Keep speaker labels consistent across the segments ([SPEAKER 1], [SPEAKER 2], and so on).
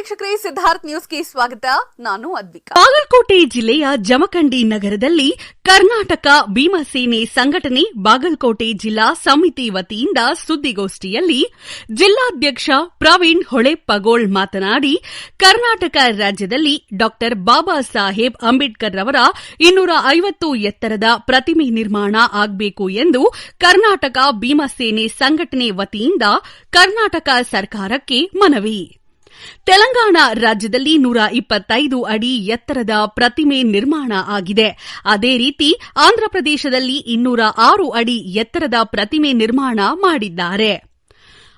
[SPEAKER 1] ವೀಕ್ಷಕರೇ ನ್ಯೂಸ್ ನ್ಯೂಸ್ಗೆ ಸ್ವಾಗತ. ನಾನು ಅದ್ವಿಕಾ.
[SPEAKER 2] ಬಾಗಲಕೋಟೆ ಜಿಲ್ಲೆಯ ಜಮಖಂಡಿ ನಗರದಲ್ಲಿ ಕರ್ನಾಟಕ ಭೀಮಸೇನೆ ಸಂಘಟನೆ ಬಾಗಲಕೋಟೆ ಜಿಲ್ಲಾ ಸಮಿತಿ ವತಿಯಿಂದ ಸುದ್ದಿಗೋಷ್ಠಿಯಲ್ಲಿ ಜಿಲ್ಲಾಧ್ಯಕ್ಷ ಪ್ರವೀಣ್ ಹೊಳೆಪಗೋಳ್ ಮಾತನಾಡಿ, ಕರ್ನಾಟಕ ರಾಜ್ಯದಲ್ಲಿ ಡಾ ಬಾಬಾ ಸಾಹೇಬ್ ಅಂಬೇಡ್ಕರ್ ರವರ ಇನ್ನೂರ ಐವತ್ತು ಎತ್ತರದ ಪ್ರತಿಮೆ ನಿರ್ಮಾಣ ಆಗಬೇಕು ಎಂದು ಕರ್ನಾಟಕ ಭೀಮಸೇನೆ ಸಂಘಟನೆ ವತಿಯಿಂದ ಕರ್ನಾಟಕ ಸರ್ಕಾರಕ್ಕೆ ಮನವಿ. ತೆಲಂಗಾಣ ರಾಜ್ಯದಲ್ಲಿ ನೂರ ಇಪ್ಪತ್ತೈದು ಅಡಿ ಎತ್ತರದ ಪ್ರತಿಮೆ ನಿರ್ಮಾಣ ಆಗಿದೆ. ಅದೇ ರೀತಿ ಆಂಧ್ರಪ್ರದೇಶದಲ್ಲಿ ಇನ್ನೂರ ಆರು ಅಡಿ ಎತ್ತರದ ಪ್ರತಿಮೆ ನಿರ್ಮಾಣ ಮಾಡಿದ್ದಾರೆ.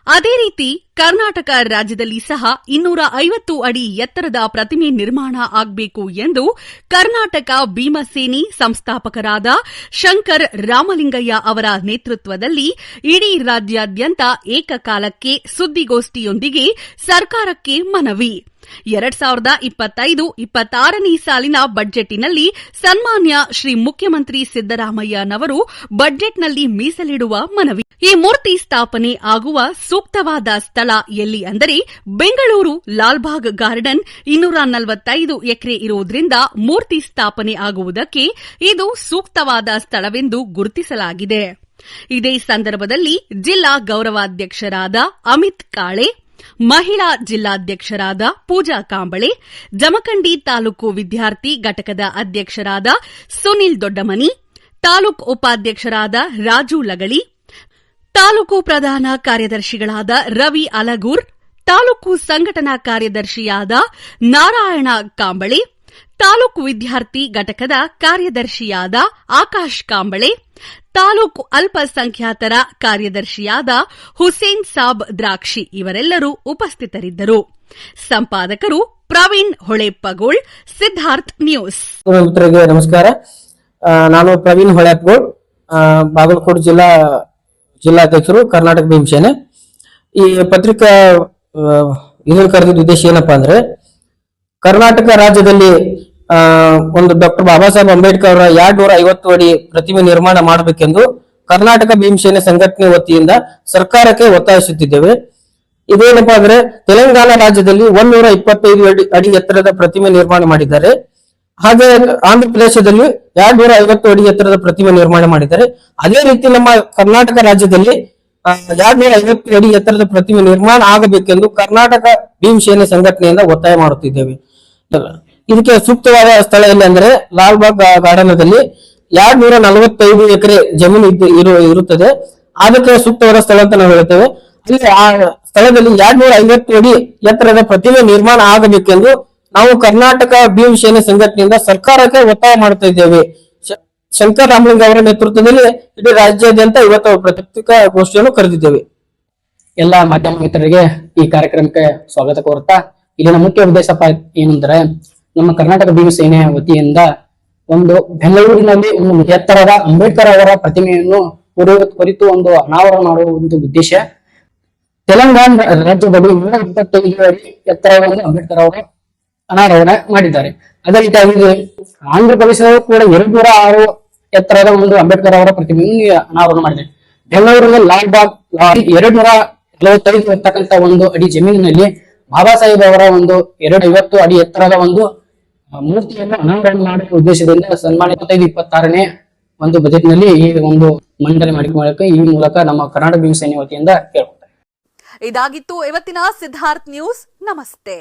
[SPEAKER 2] ಅದೇ ರೀತಿ ಕರ್ನಾಟಕ ರಾಜ್ಯದಲ್ಲಿ ಸಹ ಇನ್ನೂರ ಐವತ್ತು ಅಡಿ ಎತ್ತರದ ಪ್ರತಿಮೆ ನಿರ್ಮಾಣ ಆಗಬೇಕು ಎಂದು ಕರ್ನಾಟಕ ಭೀಮಸೇನಿ ಸಂಸ್ಥಾಪಕರಾದ ಶಂಕರ್ ರಾಮಲಿಂಗಯ್ಯ ಅವರ ನೇತೃತ್ವದಲ್ಲಿ ಇಡೀ ರಾಜ್ಯಾದ್ಯಂತ ಏಕಕಾಲಕ್ಕೆ ಸುದ್ದಿಗೋಷ್ಠಿಯೊಂದಿಗೆ ಸರ್ಕಾರಕ್ಕೆ ಮನವಿ. ಎರಡ್ ಸಾವಿರದ ಇಪ್ಪತ್ತೈದು, ಇಪ್ಪತ್ತಾರನೇ ಸಾಲಿನ ಬಜೆಟ್ನಲ್ಲಿ ಸನ್ಮಾನ್ಯ ಶ್ರೀ ಮುಖ್ಯಮಂತ್ರಿ ಸಿದ್ದರಾಮಯ್ಯನವರು ಬಜೆಟ್ನಲ್ಲಿ ಮೀಸಲಿಡುವ ಮನವಿ. ಈ ಮೂರ್ತಿ ಸ್ಥಾಪನೆ ಆಗುವ ಸೂಕ್ತವಾದ ಸ್ಥಳ ಎಲ್ಲಿ ಅಂದರೆ ಬೆಂಗಳೂರು ಲಾಲ್ಬಾಗ್ ಗಾರ್ಡನ್ ಇನ್ನೂರ ನಲವತ್ತೈದು ಎಕರೆ ಇರುವುದರಿಂದ ಮೂರ್ತಿ ಸ್ಥಾಪನೆ ಆಗುವುದಕ್ಕೆ ಇದು ಸೂಕ್ತವಾದ ಸ್ಥಳವೆಂದು ಗುರುತಿಸಲಾಗಿದೆ. ಇದೇ ಸಂದರ್ಭದಲ್ಲಿ ಜಿಲ್ಲಾ ಗೌರವಾಧ್ಯಕ್ಷರಾದ ಅಮಿತ್ ಕಾಳೆ, ಮಹಿಳಾ ಜಿಲ್ಲಾಧ್ಯಕ್ಷರಾದ ಪೂಜಾ ಕಾಂಬಳೆ, ಜಮಖಂಡಿ ತಾಲೂಕು ವಿದ್ಯಾರ್ಥಿ ಘಟಕದ ಅಧ್ಯಕ್ಷರಾದ ಸುನಿಲ್ ದೊಡ್ಡಮನಿ, ತಾಲೂಕು ಉಪಾಧ್ಯಕ್ಷರಾದ ರಾಜು ಲಗಳಿ ತಾಲೂಕು ಪ್ರಧಾನ ಕಾರ್ಯದರ್ಶಿಗಳಾದ ರವಿ ಅಲಗೂರ್, ತಾಲೂಕು ಸಂಘಟನಾ ಕಾರ್ಯದರ್ಶಿಯಾದ ನಾರಾಯಣ ಕಾಂಬಳೆ, ತಾಲೂಕು ವಿದ್ಯಾರ್ಥಿ ಘಟಕದ ಕಾರ್ಯದರ್ಶಿಯಾದ ಆಕಾಶ್ ಕಾಂಬಳೆ, ತಾಲೂಕು ಅಲ್ಪಸಂಖ್ಯಾತರ ಕಾರ್ಯದರ್ಶಿಯಾದ ಹುಸೇನ್ ಸಾಬ್ ದ್ರಾಕ್ಷಿ ಇವರೆಲ್ಲರೂ ಉಪಸ್ಥಿತರಿದ್ದರು. ಸಂಪಾದಕರು ಪ್ರವೀಣ್ ಹೊಳೆಪ್ಪಗೋಳ್, ಸಿದ್ಧಾರ್ಥ್ ನ್ಯೂಸ್.
[SPEAKER 3] ನಮಸ್ಕಾರ. ನಾನು ಪ್ರವೀಣ್ ಹೊಳೆಪ್ಪಗೋಳ್ ಬಾಗಲಕೋಟೆ ಜಿಲ್ಲಾ ಜಿಲ್ಲಾಧ್ಯಕ್ಷರು ಕರ್ನಾಟಕ ಭೀಮಸೇನೆ. ಈ ಪತ್ರಿಕಾ ಇದನ್ನು ಕರೆದಿದ್ದ ಉದ್ದೇಶ ಏನಪ್ಪಾ ಅಂದ್ರೆ, ಕರ್ನಾಟಕ ರಾಜ್ಯದಲ್ಲಿ ಒಂದು ಡಾಕ್ಟರ್ ಬಾಬಾ ಸಾಹೇಬ್ ಅಂಬೇಡ್ಕರ್ ಅವರ ಎರಡ್ ನೂರ ಐವತ್ತು ಅಡಿ ಪ್ರತಿಮೆ ನಿರ್ಮಾಣ ಮಾಡಬೇಕೆಂದು ಕರ್ನಾಟಕ ಭೀಮಸೇನೆ ಸಂಘಟನೆ ವತಿಯಿಂದ ಸರ್ಕಾರಕ್ಕೆ ಒತ್ತಾಯಿಸುತ್ತಿದ್ದೇವೆ. ಇದೇನಪ್ಪಾ ಅಂದ್ರೆ, ತೆಲಂಗಾಣ ರಾಜ್ಯದಲ್ಲಿ ಒಂದೂರ ಇಪ್ಪತ್ತೈದು ಅಡಿ ಅಡಿ ಎತ್ತರದ ಪ್ರತಿಮೆ ನಿರ್ಮಾಣ ಮಾಡಿದ್ದಾರೆ. ಹಾಗೆ ಆಂಧ್ರ ಪ್ರದೇಶದಲ್ಲಿ ಎರಡ್ ಐವತ್ತು ಅಡಿ ಎತ್ತರದ ಪ್ರತಿಮೆ ನಿರ್ಮಾಣ ಮಾಡಿದ್ದಾರೆ. ಅದೇ ರೀತಿ ನಮ್ಮ ಕರ್ನಾಟಕ ರಾಜ್ಯದಲ್ಲಿ ಎರಡ್ ನೂರ ಐವತ್ತು ಅಡಿ ಎತ್ತರದ ಪ್ರತಿಮೆ ನಿರ್ಮಾಣ ಆಗಬೇಕೆಂದು ಕರ್ನಾಟಕ ಭೀಮಸೇನೆ ಸಂಘಟನೆಯಿಂದ ಒತ್ತಾಯ ಮಾಡುತ್ತಿದ್ದೇವೆ. ಇದಕ್ಕೆ ಸೂಕ್ತವಾದ ಸ್ಥಳ ಎಲ್ಲಿ ಅಂದ್ರೆ ಲಾಲ್ಬಾಗ್ ಗಾರ್ಡನದಲ್ಲಿ ಎರಡ್ ನೂರ ನಲವತ್ತೈದು ಎಕರೆ ಜಮೀನು ಇದ್ದು, ಇರು, ಇರುತ್ತದೆ. ಅದಕ್ಕೆ ಸೂಕ್ತವಾದ ಸ್ಥಳ ಅಂತ ನಾವು ಹೇಳ್ತೇವೆ. ಇಲ್ಲಿ ಆ ಸ್ಥಳದಲ್ಲಿ ಎರಡ್ ನೂರ ಐವತ್ತು ಅಡಿ ಎತ್ತರದ ಪ್ರತಿಮೆ ನಿರ್ಮಾಣ ಆಗಬೇಕೆಂದು ನಾವು ಕರ್ನಾಟಕ ಭೀಮಸೇನೆ ಸಂಘಟನೆಯಿಂದ ಸರ್ಕಾರಕ್ಕೆ ಒತ್ತಾಯ ಮಾಡ್ತಾ ಇದ್ದೇವೆ. ಶಂಕರ್ ರಾಮಲಿಂಗ ಅವರ ನೇತೃತ್ವದಲ್ಲಿ ಇಡೀ ರಾಜ್ಯಾದ್ಯಂತ ಇವತ್ತು ಪ್ರತಿಕ ಗೋಷ್ಠಿಯನ್ನು ಕರೆದಿದ್ದೇವೆ.
[SPEAKER 4] ಎಲ್ಲ ಮಾಧ್ಯಮ ಮಿತ್ರರಿಗೆ ಈ ಕಾರ್ಯಕ್ರಮಕ್ಕೆ ಸ್ವಾಗತ ಕೋರುತ್ತಾ, ಇಲ್ಲಿನ ಮುಖ್ಯ ಉದ್ದೇಶಪ್ಪ ಏನಂದ್ರೆ ನಮ್ಮ ಕರ್ನಾಟಕ ಭೀಮಸೇನೆ ವತಿಯಿಂದ ಒಂದು ಬೆಂಗಳೂರಿನಲ್ಲಿ ಒಂದು ಎತ್ತರದ ಅಂಬೇಡ್ಕರ್ ಅವರ ಪ್ರತಿಮೆಯನ್ನು ಕುರಿತು ಕುರಿತು ಒಂದು ಅನಾವರಣ ಮಾಡುವ ಒಂದು ಉದ್ದೇಶ. ತೆಲಂಗಾಣ ರಾಜ್ಯದಲ್ಲಿ ಎತ್ತರವನ್ನು ಅಂಬೇಡ್ಕರ್ ಅವರು ಅನಾವರಣ ಮಾಡಿದ್ದಾರೆ. ಅದೇ ರೀತಿಯಾಗಿ ಆಂಧ್ರ ಪ್ರದೇಶದಲ್ಲೂ ಕೂಡ ಎರಡು ನೂರ ಆರು ಎತ್ತರದ ಒಂದು ಅಂಬೇಡ್ಕರ್ ಅವರ ಪ್ರತಿಮೆಯನ್ನು ಅನಾವರಣ ಮಾಡಿದೆ. ಬೆಂಗಳೂರಿನ ಲಾಲ್ ಬಾಗ್ ಎರಡು ನೂರ ನಲವತ್ತೈದು ಇರ್ತಕ್ಕಂಥ ಒಂದು ಅಡಿ ಜಮೀನಿನಲ್ಲಿ ಬಾಬಾ ಸಾಹೇಬ್ ಅವರ ಒಂದು ಎರಡು ಐವತ್ತು ಅಡಿ ಎತ್ತರದ ಒಂದು ಮೂರ್ತಿಯನ್ನು ಅನಾವರಣ ಮಾಡುವ ಉದ್ದೇಶದಿಂದ ಸನ್ಮಾನ ಇಪ್ಪತ್ತೈದು, ಇಪ್ಪತ್ತಾರನೇ ಒಂದು ಬಜೆಟ್ನಲ್ಲಿ ಈ ಒಂದು ಮಂಡನೆ ಮಾಡಿಕೊಳ್ಳಕ್ಕೆ ಈ ಮೂಲಕ ನಮ್ಮ ಕರ್ನಾಟಕ ಭೀಮಸೇನೆ ವತಿಯಿಂದ ಕೇಳ್ಕೊತಾರೆ
[SPEAKER 1] ಇದಾಗಿತ್ತು ಇವತ್ತಿನ ಸಿದ್ಧಾರ್ಥ್ ನ್ಯೂಸ್. ನಮಸ್ತೆ.